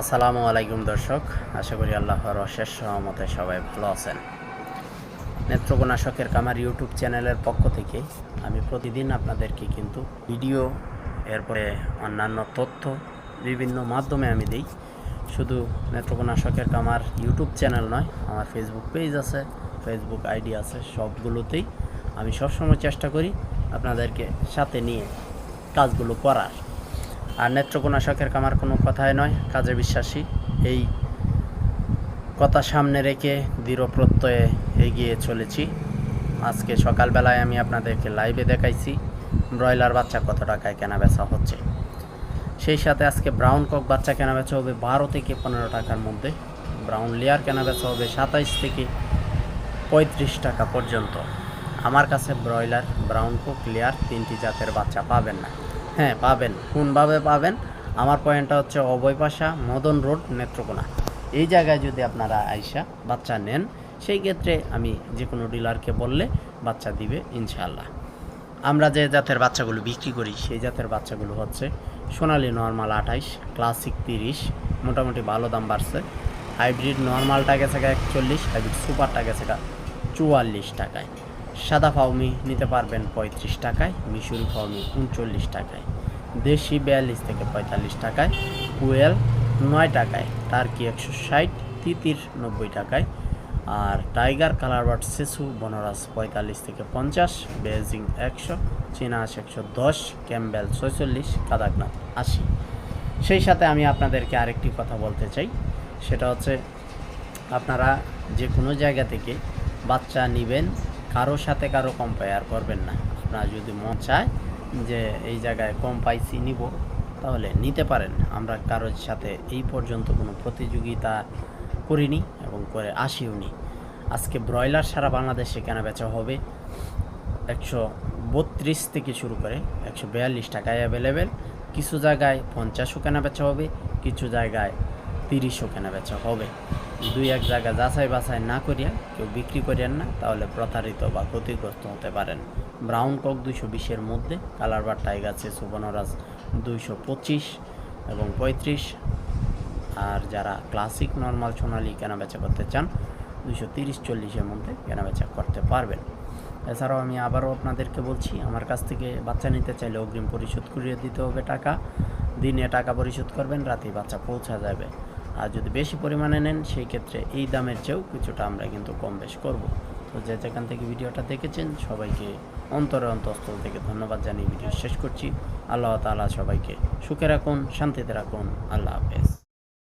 আসসালামু আলাইকুম দর্শক, আশা করি আল্লাহর অশেষ সহমতে সবাই ভালো আছেন। নেত্রকোনা শখের কামার ইউটিউব চ্যানেলের পক্ষ থেকে আমি প্রতিদিন আপনাদেরকে কিন্তু ভিডিও, এরপরে অন্যান্য তথ্য বিভিন্ন মাধ্যমে আমি দিই। শুধু নেত্রকোনা শখের কামার ইউটিউব চ্যানেল নয়, আমার ফেসবুক পেজ আছে ফেসবুক আইডি আছে, সবগুলোতেই আমি সবসময় চেষ্টা করি আপনাদেরকে সাথে নিয়ে কাজগুলো করার। আর নেত্রকোনা শখের কামার কোনো কথাই নয়, কাজে বিশ্বাসী। এই কথা সামনে রেখে দৃঢ় প্রত্যয়ে এগিয়ে চলেছি। আজকে সকালবেলায় আমি আপনাদেরকে লাইভে দেখাইছি, ব্রয়লার বাচ্চা কত টাকায় কেনা বেচা হচ্ছে। সেই সাথে আজকে ব্রাউন কক বাচ্চা কেনা বেচা হবে বারো থেকে পনেরো টাকার মধ্যে। ব্রাউন লেয়ার কেনা বেচা হবে সাতাইশ থেকে পঁয়ত্রিশ টাকা পর্যন্ত। আমার কাছে ব্রয়লার ব্রাউন কোক লেয়ার তিনটি জাতের বাচ্চা পাবেন না। হ্যাঁ পাবেন। কোনভাবে পাবেন? আমার পয়েন্টটা হচ্ছে অবৈপাশা মদন রোড, নেত্রকোনা। এই জায়গায় যদি আপনারা আইসা বাচ্চা নেন, সেই ক্ষেত্রে আমি যে কোনো ডিলারকে বললে বাচ্চা দিবে ইনশাআল্লাহ। আমরা যে জাতের বাচ্চাগুলো বিক্রি করি, সেই জাতের বাচ্চাগুলো হচ্ছে সোনালি নর্মাল আঠাইশ, ক্লাসিক তিরিশ, মোটামুটি ভালো দাম বাড়ছে। হাইব্রিড নর্মালটা গেছে একচল্লিশ, হাইব্রিড সুপারটা গেছে চুয়াল্লিশ টাকায়। সাদা ফাউমি নিতে পারবেন পঁয়ত্রিশ টাকায়, মিশুরি ফাউমি উনচল্লিশ টাকায়, দেশি বিয়াল্লিশ থেকে পঁয়তাল্লিশ টাকায়, কুয়েল নয় টাকায়, টার্কি একশো ষাট, তিতির নব্বই টাকায়, আর টাইগার কালার বার্ড শিশু বনরাজ পঁয়তাল্লিশ থেকে পঞ্চাশ, বেজিং একশো, চিনাস একশো দশ, ক্যাম্বেল ছয়চল্লিশ, কাদাকনাথ আশি। সেই সাথে আমি আপনাদেরকে আরেকটি কথা বলতে চাই, সেটা হচ্ছে আপনারা যে কোনো জায়গা থেকে বাচ্চা নেবেন কারও সাথে কারও কম্পেয়ার করবেন না। আপনারা যদি মন চায় যে এই জায়গায় কম পাইছি, নিব, তাহলে নিতে পারেন। আমরা কারোর সাথে এই পর্যন্ত কোনো প্রতিযোগিতা করিনি এবং করে আসিও নি। আজকে ব্রয়লার সারা বাংলাদেশে কেনা বেচা হবে। একশো বত্রিশ থেকে শুরু করে একশো বিয়াল্লিশ টাকায় অ্যাভেলেবেল কিছু জায়গায় পঞ্চাশও কেনা বেচা হবে, কিছু জায়গায় তিরিশও কেনা বেচা হবে। দুই এক জায়গা যাচাই বাছাই না করিয়া কেউ বিক্রি করিয়েন না, তাহলে প্রতারিত বা ক্ষতিগ্রস্ত হতে পারেন। ব্রাউন কক দুইশো বিশের মধ্যে কালারবার টাইগার আছে সুবর্ণরাজ দুইশো পঁচিশ এবং পঁয়ত্রিশ। আর যারা ক্লাসিক, নর্মাল, সোনালি কেনাবেচা করতে চান দুশো তিরিশ চল্লিশের মধ্যে কেনাবেচা করতে পারবেন। এছাড়াও আমি আবারও আপনাদেরকে বলছি, আমার কাছ থেকে বাচ্চা নিতে চাইলে অগ্রিম পরিশোধ করিয়ে দিতে হবে টাকা। দিনে টাকা পরিশোধ করবেন রাতে বাচ্চা পৌঁছা যাবে। আর যদি বেশি পরিমাণে নেন, সেই ক্ষেত্রে এই দামের চেয়েও কিছুটা আমরা কিন্তু কম বেশ করব। তো যে যেখান থেকে ভিডিওটা দেখেছেন, সবাইকে অন্তরে অন্তঃস্থল থেকে ধন্যবাদ জানিয়ে ভিডিও শেষ করছি। আল্লাহ তালা সবাইকে সুখে রাখুন, শান্তিতে রাখুন। আল্লাহ হাফেজ।